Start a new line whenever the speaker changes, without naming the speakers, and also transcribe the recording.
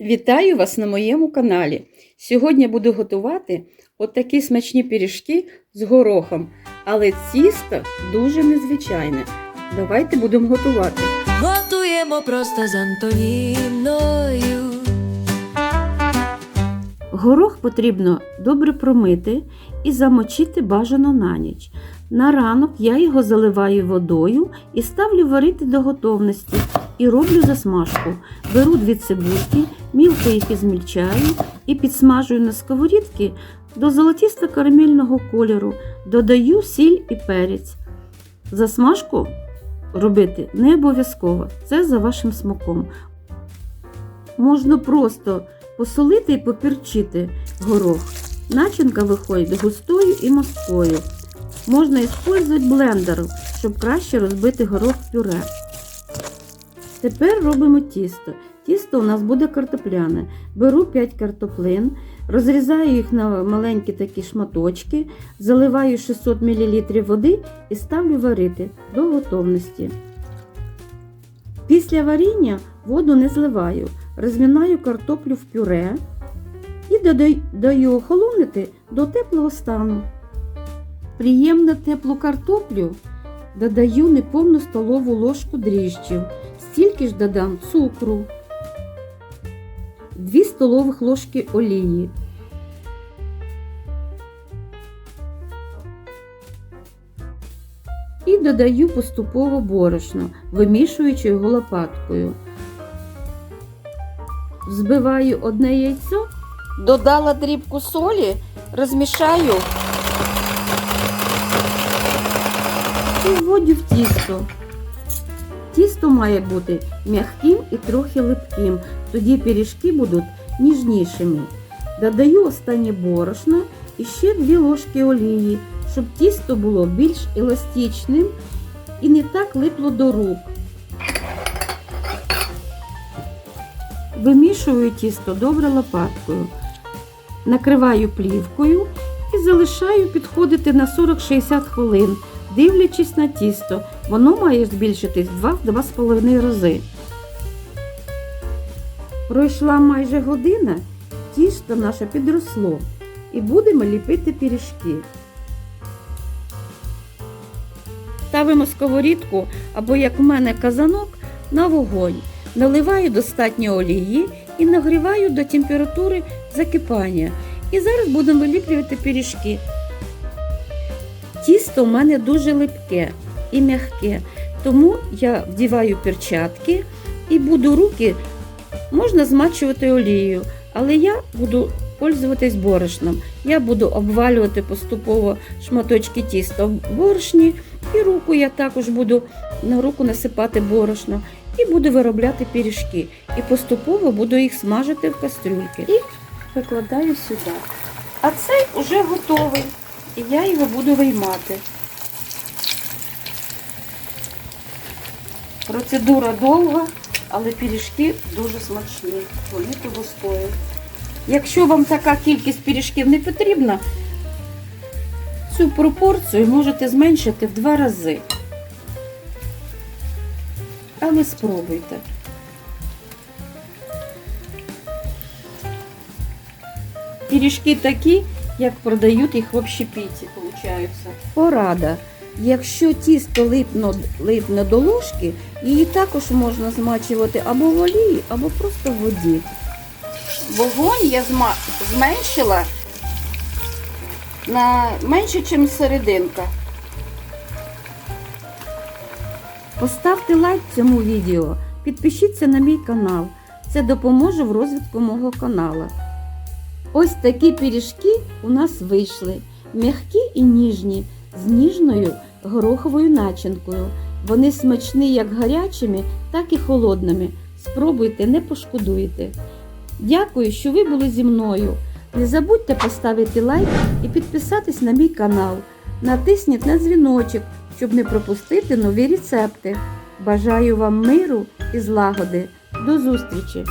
Вітаю вас на моєму каналі. Сьогодні буду готувати отакі смачні пиріжки з горохом, але тісто дуже незвичайне. Давайте будемо готувати.
Готуємо просто з Антоніною.
Горох потрібно добре промити і замочити бажано на ніч. На ранок я його заливаю водою і ставлю варити до готовності і роблю засмажку. Беру дві цибульки, мілко їх ізмільчаю і підсмажую на сковорідці до золотісто карамельного кольору, додаю сіль і перець. Засмажку робити не обов'язково, це за вашим смаком. Можна просто посолити і попірчити горох. Начинка виходить густою і морською. Можна використовувати блендер, щоб краще розбити горох в пюре. Тепер робимо тісто. Тісто у нас буде картопляне. Беру 5 картоплин, розрізаю їх на маленькі такі шматочки, заливаю 600 мл води і ставлю варити до готовності. Після варіння воду не зливаю, розмінаю картоплю в пюре і додаю- даю охолонити до теплого стану. Приємно теплу картоплю додаю неповну столову ложку дріжджів, стільки ж додам цукру, 2 столових ложки олії. І додаю поступово борошно, вимішуючи його лопаткою. Взбиваю одне яйцо, додала дрібку солі, розмішаю і вводю в тісто. Тісто має бути м'яким і трохи липким, тоді пиріжки будуть ніжнішими. Додаю останнє борошно і ще 2 ложки олії, щоб тісто було більш еластичним і не так липло до рук. Вимішую тісто добре лопаткою, накриваю плівкою і залишаю підходити на 40-60 хвилин, дивлячись на тісто. Воно має збільшитись в 2-2,5 рази. Пройшла майже година, тісто наше підросло і будемо ліпити пиріжки. Ставимо сковорідку або, як у мене, казанок на вогонь. Наливаю достатньо олії і нагріваю до температури закипання. І зараз будемо виліплювати пиріжки. Тісто у мене дуже липке і м'яке, тому я вдіваю перчатки і буду руки можна змачувати олією, але я буду пользуватись борошном. Я буду обвалювати поступово шматочки тіста в борошні, і руку я також буду на руку насипати борошно і буду виробляти пиріжки. І поступово буду їх смажити в кастрюльки. І викладаю сюди. А цей уже готовий. І я його буду виймати. Процедура довга, але пиріжки дуже смачні. Вони того стоять. Якщо вам така кількість пиріжків не потрібна, цю пропорцію можете зменшити в два рази. Але спробуйте. Пиріжки такі, як продають їх в общепіті, виходить. Порада. Якщо тісто липно, липне до ложки, її також можна змачувати або в олії, або просто в воді. Вогонь я зменшила на менше, ніж серединка. Поставте лайк цьому відео, підпишіться на мій канал. Це допоможе в розвитку мого каналу. Ось такі пиріжки у нас вийшли. М'які і ніжні, з ніжною гороховою начинкою. Вони смачні як гарячими, так і холодними. Спробуйте, не пошкодуєте. Дякую, що ви були зі мною. Не забудьте поставити лайк і підписатись на мій канал. Натисніть на дзвіночок, щоб не пропустити нові рецепти. Бажаю вам миру і злагоди. До зустрічі!